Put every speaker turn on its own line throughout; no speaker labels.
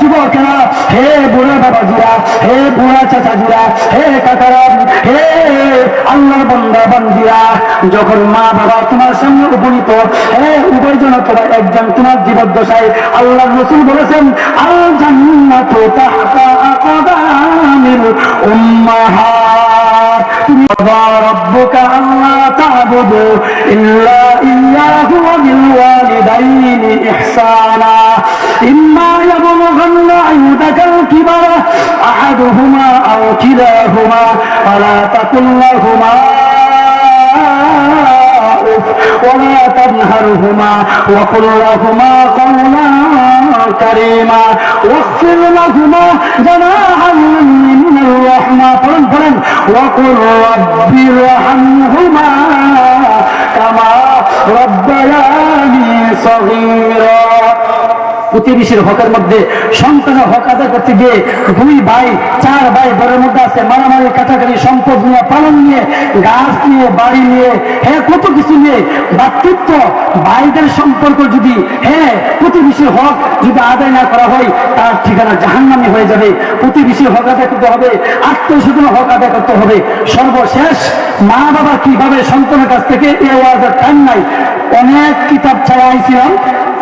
যুবকেরা হে বুড়া বাবা বাবাজিরা হে বুড়া চাচা চাচাজিরা হে কাকারা, হে আল্লাহর বন্ধা বন্দিরা, যখন মা বাবা তোমার সামনে উপনীত, হে উপার্জন তোমার একজন তোমার জীবদ্দশায় আল্লাহ রসুল বলেছেন, আল জান্নাত তাহতা আকদামিল উম্মাহাত তুমি قضى ربك ألا تعبدوا إلا إياه وبالوالدين إحسانا. إما يبلغن عندك الكبر أحدهما أو كلاهما فلا تقل لهما ولا تنهرهما وقل لهما قولا كريما واغفر لهما جناح وقل رب ارحمهما كما ربياني صغيرا প্রতিবেশীর হকের মধ্যে সন্তানের হক আদায় করতে গিয়ে দুই ভাই চার ভাই ঘরের মধ্যে আছে মারামারি কাটাকাটি সম্পদ নিয়ে পালন নিয়ে গাছ নিয়ে বাড়ি নিয়ে হ্যাঁ কত কিছু নিয়ে ভাতৃত্ব ভাইদের সম্পর্ক যদি হ্যাঁ প্রতিবেশীর হক যদি আদায় না করা হয়, তার ঠিকানা জাহান্নামি হয়ে যাবে। প্রতিবেশীর হক আদায় করতে হবে আত্মীয় হক আদায় করতে হবে। সর্বশেষ মা বাবা কীভাবে সন্তানের কাছ থেকে এ ওয়াজের টাইম নাই? অনেক কিতাব ছাড়া আইছিলাম,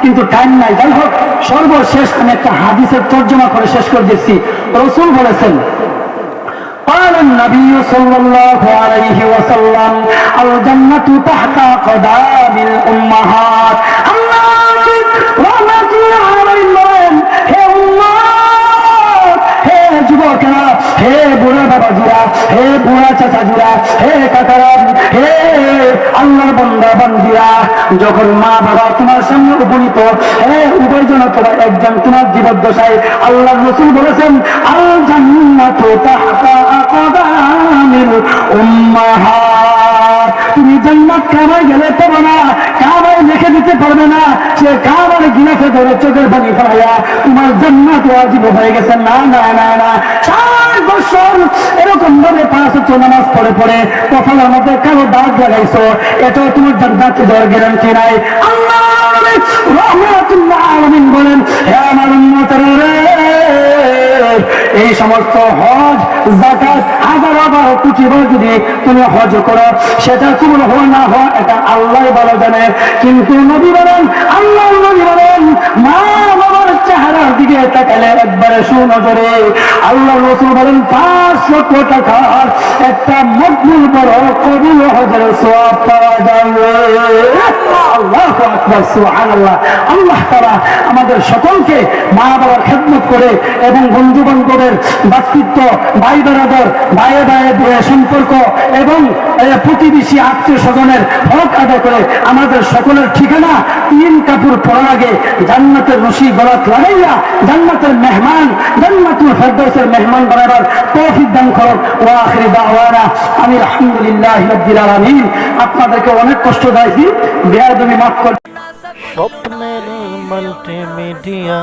কিন্তু টাইম নাই। যাই হোক, সর্বশেষ আমি একটা হাদিসের তর্জমা করে শেষ করে দিচ্ছি। রসুল বলেছেন قال النبي صلى الله عليه وسلم الجنة تحت قدام الأمهات الله رحمة العالمين বলেন হে উম্মাত হে যুবকেরা হে বুড়া বাবাজিরা হে বুড়া চাচাজিরা হে কাকারা হে আল্লাহর বন্দা বান্দিরা যখন মা বাবা তোমার সামনে উপনীত হে উভয় জন তোমার একজন তোমার জীবদ্দশায় আল্লাহ রসুল বলেছেন আল জান্নাতু তাহতা আকদামিল তুমি জান্নাত কামাই গেলে পারবে না কামাই লিখে দিতে পারবে না। সে কামার গিলাফে ধরে চোখের তোমার জান্নাত হয়ে গেছে। না না না না। পড়ে পড়ে দাগ এই সমস্ত হজ জাকাত হাজার যদি তুমি হজ করো। সেটা তোমার হয় না হয় এটা আল্লাহ বলা জানে। কিন্তু নবী বলেন, আল্লাহ নবী বলেন, মা দিকে তাকালে আল্লাহ রসুল বলেন একটা বড় সব পাওয়া যাবে। আল্লাহ তারা আমাদের সকলকে মা বাবার খেদমত করে এবং বন্ধু বান্ধবের ব্যক্তিত্ব, ভাই বেড়াদর ভাইয়ে ভাইয়ের সম্পর্ক এবং প্রতিবেশী আত্মীয় স্বজনের হক আদায় করে আমাদের সকলের ঠিকানা কাপড় পরার আগে জান্নাতের রশি গলাত লাগাইয়া জান্নাতের মেহমান, জান্নাতুল ফেরদৌসের মেহমান বানাবার তৌফিক দান করুন। ও আখরি দাওয়ানা আমি আলহামদুলিল্লাহ রাব্বিল আলামিন। আপনাদেরকে অনেক কষ্ট দিয়েছি বেয়াদবি মাফ করুন
স্বপ্নের মাল্টিমিডিয়া